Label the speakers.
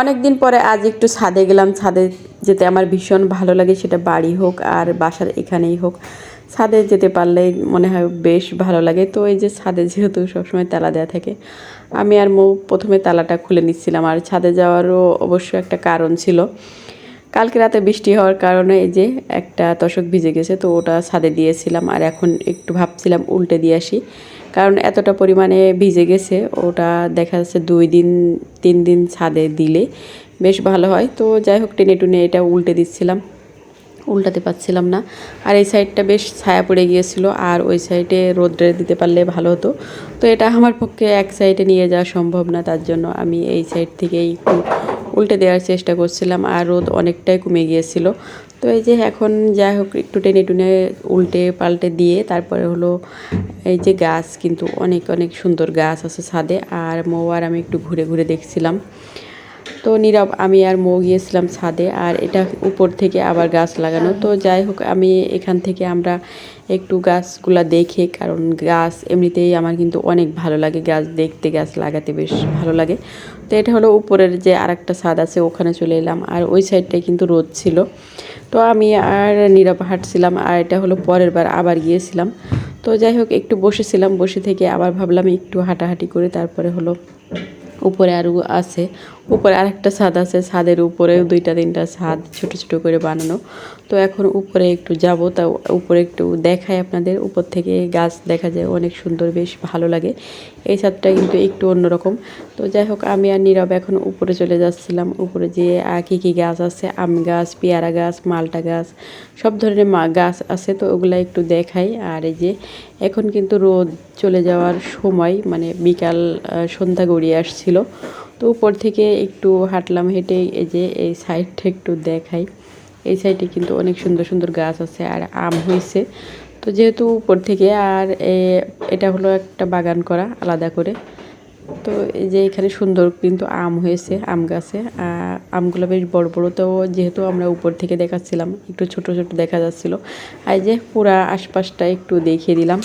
Speaker 1: অনেক দিন পরে আজ একটু ছাদে গেলাম। ছাদে যেতে আমার ভীষণ ভালো লাগে, সেটা বাড়ি হোক আর বাসার এখানেই হোক। ছাদে যেতে পারলে মনে হয় বেশ ভালো লাগে। তো এই যে ছাদে যেহেতু সবসময় তালা দেওয়া থাকে, আমি আর মো প্রথমে তালাটা খুলে নিচ্ছিলাম। আর ছাদে যাওয়ারও অবশ্য একটা কারণ ছিল। কালকে রাতে বৃষ্টি হওয়ার কারণে এই যে একটা তশক ভিজে গেছে, তো ওটা ছাদে দিয়েছিলাম আর এখন একটু ভাবছিলাম উল্টে দিয়ে আসি। কারণ এতটা পরিমাণে ভিজে গেছে, ওটা দেখা যাচ্ছে দুই দিন, তিন দিন ছাদে দিলে বেশ ভালো হয়। তো যাই হোক, টেনে টুনে এটা উল্টে দিচ্ছিলাম। উল্টাতে পারছিলাম না। আর এই সাইডটা বেশ ছায়া পড়ে গিয়েছিল, আর ওই সাইডে রোদ্রে দিতে পারলে ভালো হতো। তো এটা আমার পক্ষে এক সাইডে নিয়ে যাওয়া সম্ভব না, তার জন্য আমি এই সাইড থেকেই একটু উল্টে দেওয়ার চেষ্টা করছিলাম, আর রোদ অনেকটাই কমে গিয়েছিল। তো এই যে এখন যাই হোক, একটু টেনে টুনে উল্টে পাল্টে দিয়ে তারপরে হলো এই যে গাছ, কিন্তু অনেক অনেক সুন্দর গাছ আছে ছাদে, আর মৌ আর আমি একটু ঘুরে ঘুরে দেখছিলাম। তো নীরব, আমি আর মৌ গিয়েছিলাম ছাদে আর এটা উপর থেকে আবার গাছ লাগানো। তো যাই হোক, আমি এখান থেকে আমরা একটু গাছগুলা দেখে, কারণ গাছ এমনিতেই আমার কিন্তু অনেক ভালো লাগে। গাছ দেখতে, গাছ লাগাতে বেশ ভালো লাগে। তো এটা হলো উপরের যে আরেকটা ছাদ আছে, ওখানে চলে এলাম। আর ওই সাইডটায় কিন্তু রোদ ছিল। তো আমি আর নীরব হাঁটছিলাম আর এটা হলো পরের বার আবার গিয়েছিলাম। তো যাই হোক, একটু বসেছিলাম। বসে থেকে আবার ভাবলাম একটু হাঁটাহাঁটি করে তারপরে হলো উপরে আরও আছে। উপরে আরেকটা ছাদ আছে, ছাদের উপরেও দুইটা, তিনটা ছাদ ছোট ছোট করে বানানো। তো এখন উপরে একটু যাব, তা উপরে একটু দেখাই আপনাদের। উপর থেকে গাছ দেখা যায়, অনেক সুন্দর, বেশ ভালো লাগে। এই ছাদটা কিন্তু একটু অন্যরকম। তো যাই হোক, আমি আর নীরব এখন উপরে চলে যাচ্ছিলাম। উপরে যেয়ে কী কী গাছ আছে? আম গাছ, পেয়ারা গাছ, মালটা গাছ, সব ধরনের মা, গাছ আছে। তো ওগুলো একটু দেখাই। আর এই যে, এখন কিন্তু রোদ চলে যাওয়ার সময় মানে বিকাল সন্ধ্যা গড়িয়ে আসছিল। তো উপর থেকে একটু হাঁটলাম, হেঁটে এই যে এই সাইডটা একটু দেখাই। এই সাইডে কিন্তু অনেক সুন্দর সুন্দর গাছ আছে আর আম হয়েছে। তো যেহেতু উপর থেকে আর এটা হলো একটা বাগান করা আলাদা করে। তো এই যে এখানে সুন্দর কিন্তু আম হয়েছে, আম গাছে। আমগুলো বেশ বড় বড়। তো যেহেতু আমরা উপর থেকে দেখাচ্ছিলাম, একটু ছোট ছোট দেখা যাচ্ছিল। আর এই যে পুরা আশপাশটা একটু দেখিয়ে দিলাম।